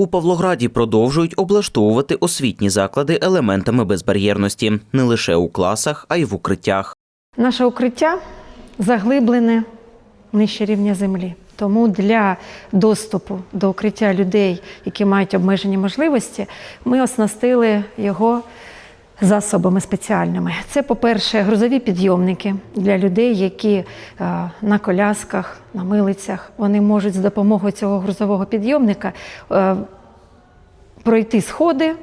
У Павлограді продовжують облаштовувати освітні заклади елементами безбар'єрності не лише у класах, а й в укриттях. Наше укриття заглиблене нижче рівня землі. Тому для доступу до укриття людей, які мають обмежені можливості, ми оснастили його засобами спеціальними. Це, по-перше, грузові підйомники для людей, які е, на колясках, на милицях, вони можуть з допомогою цього грузового підйомника е, пройти сходи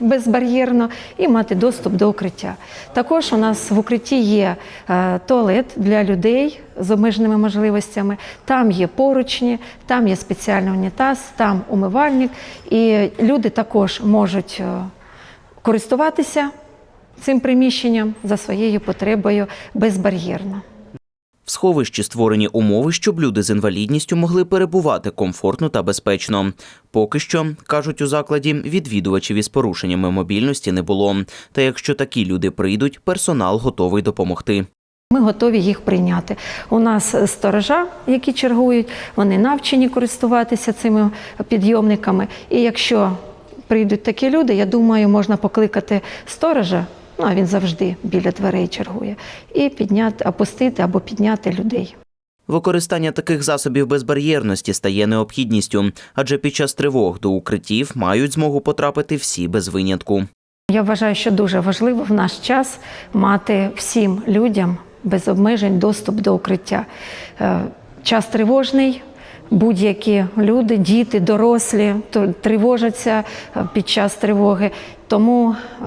безбар'єрно і мати доступ до укриття. Також у нас в укритті є е, туалет для людей з обмеженими можливостями. Там є поручні, там є спеціальний унітаз, там умивальник. І люди також можуть користуватися цим приміщенням за своєю потребою безбар'єрно. В сховищі створені умови, щоб люди з інвалідністю могли перебувати комфортно та безпечно. Поки що, кажуть у закладі, відвідувачів із порушеннями мобільності не було. Та якщо такі люди прийдуть, персонал готовий допомогти. Ми готові їх прийняти. У нас сторожа, які чергують, вони навчені користуватися цими підйомниками. І якщо прийдуть такі люди, я думаю, можна покликати сторожа. Ну, а він завжди біля дверей чергує, і підняти, опустити або підняти людей. Використання таких засобів безбар'єрності стає необхідністю, адже під час тривог до укриттів мають змогу потрапити всі без винятку. Я вважаю, що дуже важливо в наш час мати всім людям без обмежень доступ до укриття. Е, Час тривожний. Будь-які люди, діти, дорослі тривожаться е, під час тривоги. Тому е,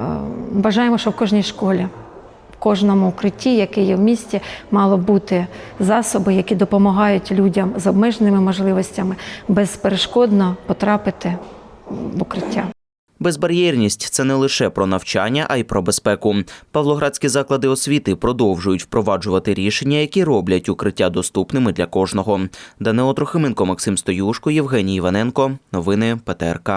бажаємо, що в кожній школі, в кожному укритті, яке є в місті, мало бути засоби, які допомагають людям з обмеженими можливостями безперешкодно потрапити в укриття. Безбар'єрність це не лише про навчання, а й про безпеку. Павлоградські заклади освіти продовжують впроваджувати рішення, які роблять укриття доступними для кожного. Данило Трохименко, Максим Стоюшко, Євгеній Іваненко. Новини ПТРК.